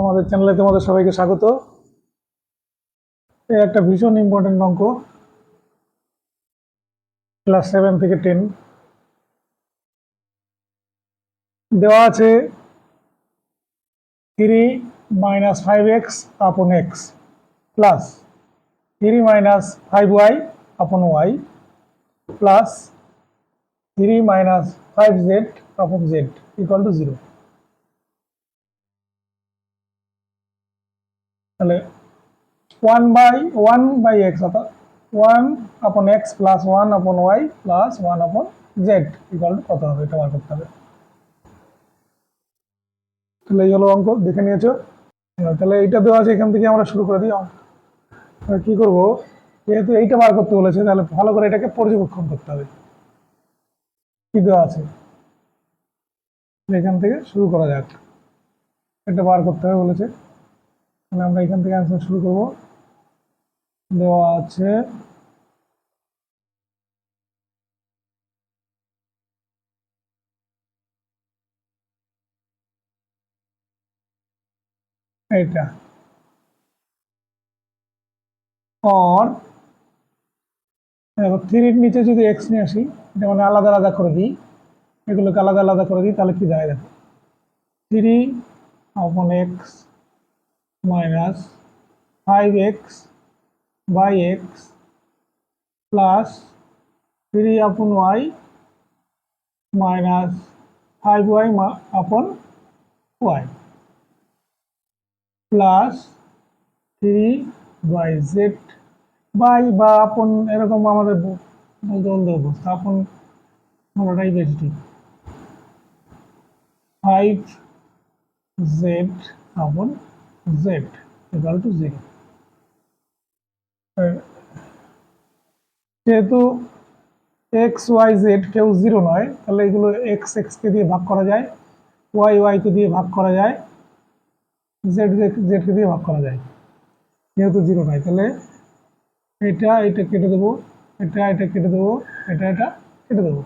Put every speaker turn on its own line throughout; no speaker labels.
আমাদের চ্যানেলে তোমাদের সবাইকে স্বাগত। এই একটা ভীষণ ইম্পর্টেন্ট অঙ্ক। ক্লাস সেভেন থেকে টেন দেওয়া আছে three minus five x upon x plus three minus five y upon y plus three minus five z upon z equal to zero তাহলে one by one by x অর্থাৎ one upon x plus one upon y plus one upon z equal to কত হবে? এটা বার করতে হবে। তাহলে এই হলো অঙ্ক, দেখে নিয়েছো? তাহলে এইটা দেওয়া আছে, এখান থেকে আমরা শুরু করে দিই অঙ্ক। কি করব? যেহেতু এইটা বার করতে বলেছে, তাহলে ভালো করে এটাকে পর্যবেক্ষণ করতে হবে। কি দেওয়া আছে? এখান থেকে শুরু করা যাক। এটা বার করতে হবে বলেছে। তাহলে আমরা এখান থেকে অ্যান্সার শুরু করব। দেওয়া আছে। এটা অর দেখো থ্রির নিচে যদি এক্স নিয়ে আসি, এটা মানে আলাদা আলাদা করে দিই। এগুলোকে আলাদা আলাদা করে দিই, তাহলে কি দাঁড়ায় দেখো। Three x minus 5x by x plus 3 upon y minus 5y ma- upon y plus 3 by z by বা আপন এরকম আমাদের ব- বলতে বলতে অবস্থা। আপন কোনোটাই বেশি ঠিক five z upon z equal to 0 যেহেতু এক্স ওয়াই জেড কেউ জিরো নয়, তাহলে এগুলো এক্স এক্সকে দিয়ে ভাগ করা যায় ওয়াই ওয়াইকে দিয়ে ভাগ করা যায় জেড জেডকে দিয়ে ভাগ করা যায়। যেহেতু জিরো নয়, তাহলে এটা এটা কেটে দেবো, এটা এটা কেটে দেবো, এটা এটা কেটে দেবো।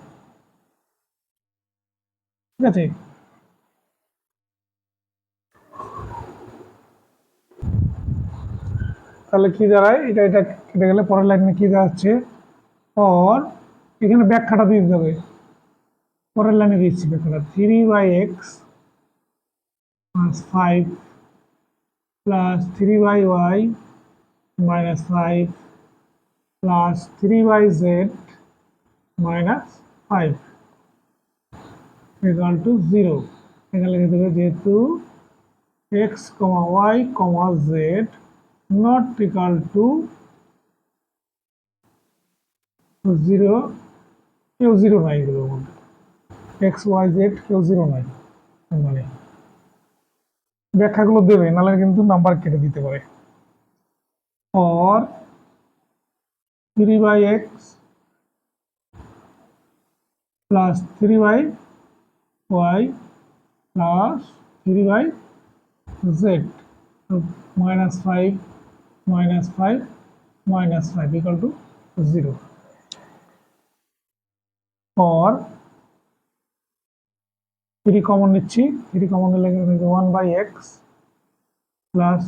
ঠিক আছে? তাহলে কি দাঁড়ায়? এটা এটা কেটে গেলে পরের লাইনে কি দাঁড়াচ্ছে? অর এখানে ব্যাখ্যাটা দিয়ে দিতে হবে। পরের লাইনে দিচ্ছি ব্যাখ্যাটা। Three by x plus five plus three by y minus five plus three by z minus five equal to zero এখানে লিখে দেবে যেহেতু x comma y comma z not equal to zero কেউ জিরো নাই মধ্যে এক্স ওয়াই জেড কেউ zero নাই। মানে ব্যাখ্যাগুলো দেবে, নাহলে কিন্তু নাম্বার কেটে দিতে পারে। Or three by x plus three by y plus three by z minus 5 minus 5 minus 5 equal to 0 or 3 common নিচ্ছি 3 কমন নিলে কিন্তু 1 by x plus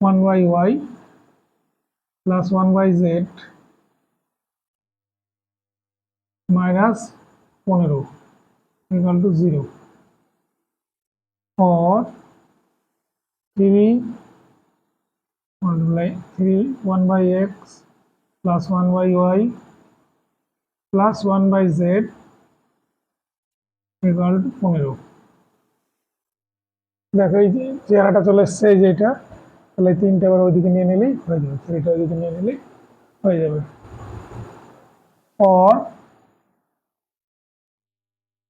1 by y plus 1 by z minus 15 equal to 0 or 3 multiply 3 1 by x plus 1 by y plus 1 by z equal to 15 দেখো এই চেহারাটা চলে এসছে, এই যে এটা। তাহলে তিনটে আবার ওইদিকে নিয়ে নিলেই হয়ে যাবে। থ্রিটা ওইদিকে নিয়ে নিলেই হয়ে যাবে। or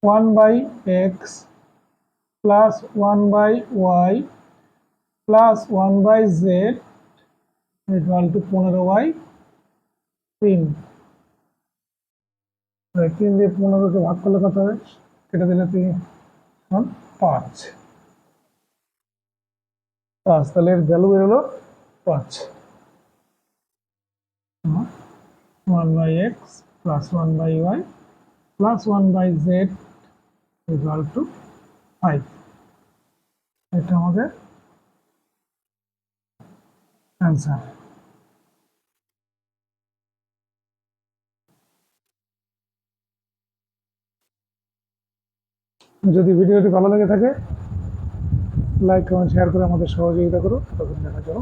1 by x plus 1 by y plus 1 by z equal to 15 y 3 তিন দিয়ে পনেরোকে ভাগ করলে কত হবে? কেটে দিলে তিন পাঁচ। পাঁচ, তাহলে এর ভ্যালু বেরোলো পাঁচ। One by x plus one by y plus one by z equal to five এটা আমাদের অ্যান্সার যদি ভিডিওটি ভালো লেগে থাকে লাইক কমেন্ট শেয়ার করে আমাদের সহযোগিতা করো। তখন দেখার জন্য